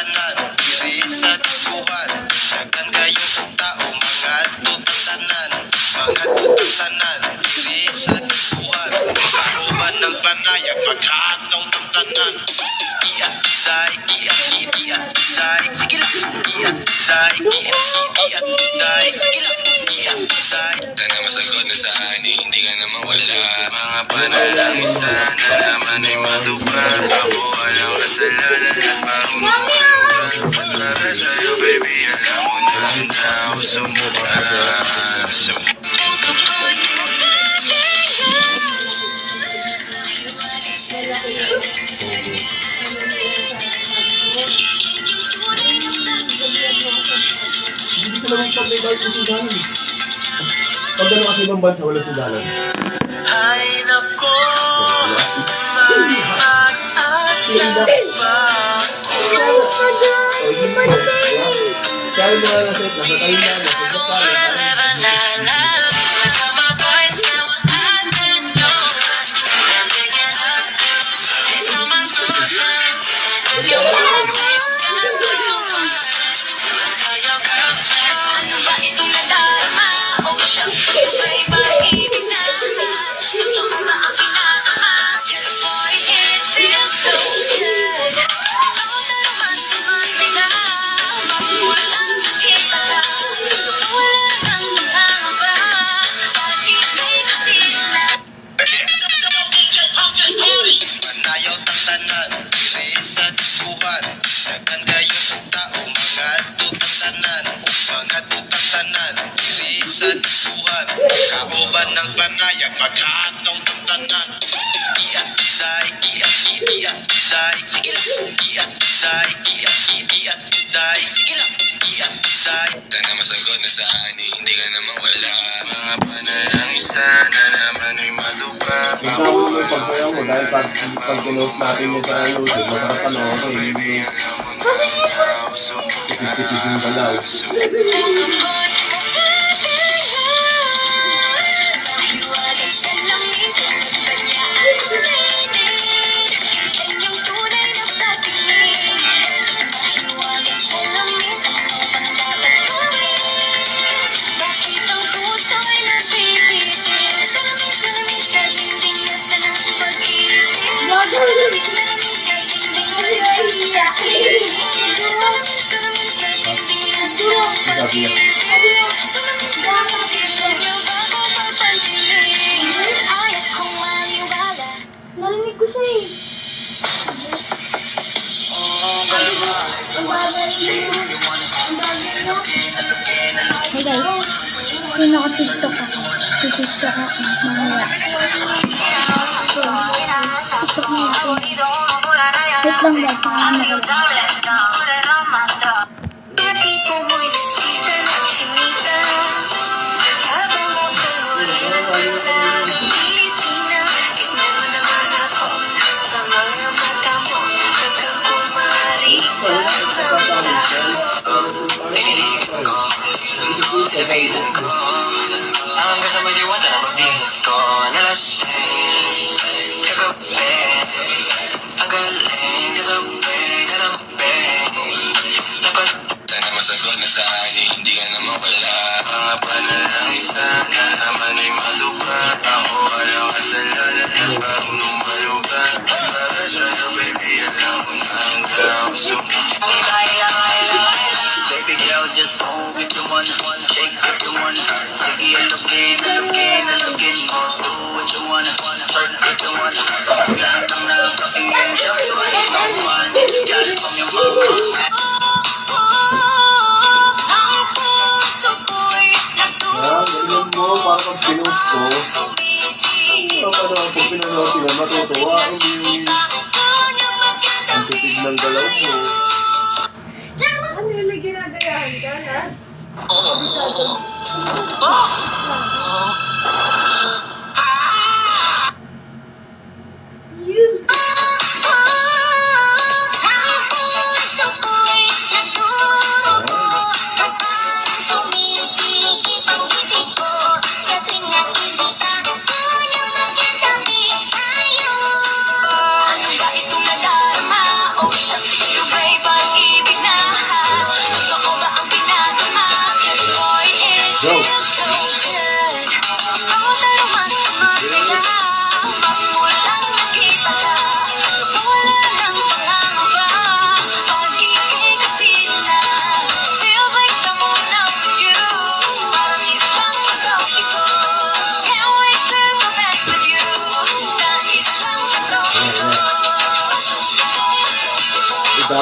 tanan diri sa diskuhan daghan kayo kong tao mga tutatanan mga tutatanan diri sa diskuhan karuban ng panayag maghataw ng tanan. Iat day, iat iat day, sige lang. Iat day, iat iat day, sige lang. Iat day. Sana masagot na sa ani, hindi ka na mawala. Mga panalangin na naman ay matupad Ako walang na ako sumupa Sumupa Hindi ko naman pag may yung sigalan. Pag gano'n kasi ibang bansa, wala sigalan. Ay nako, may pag-asa pa O, hindi mo. Kaya mo na nasa tayo na, tanan diri sa diskuhan daghan kayo kong tao mga tutatanan mga tutatanan. Diri sa diskuhan kauban ng panayag maghataw ng tanan Iat day, iat iat day, sige lang. Iat day, iat iat day, sige lang. Iat day. Sana masagot na sa ani, hindi ka na mawala. Mga panalangin na naman ay matupad Yung tao mo, pagsayaw mo, dahil pag, pag pinost natin yung kasi hindi tipis-tipis yung galaw. Puso ko'y magkatingin maniwala Narinig ko siya eh. Hey guys, yung naka-tiktok ako. Tiktok ako. Mamaya. Tiktok na ako. Wait lang guys, mga ako. Kaibigan ko Hanggang sa may na pagdihit ko Nalasing Kagabi Ang galing Kagabi Kagabi Dapat Sana masagot na sa ani Hindi ka na mawala Mga panalangin sana naman ay matupad Ako walang kasalanan At marunong malugar Para sa'yo baby Alam mo na hanggang ako wanna Shake if you wanna Sige, alugin, alugin, alugin mo. Do what you wanna. Twerk if you wanna Lahat ng nakatingin Show you what is no fun Got it from your mama Ang puso ko'y Ah, ganyan mo, para pag pinost ko, Sumisingit ano pa naman pag pinanood sila, matutuwa, ang tipid ng galaw mo. Ano yung ginagayahan ka, ha? You.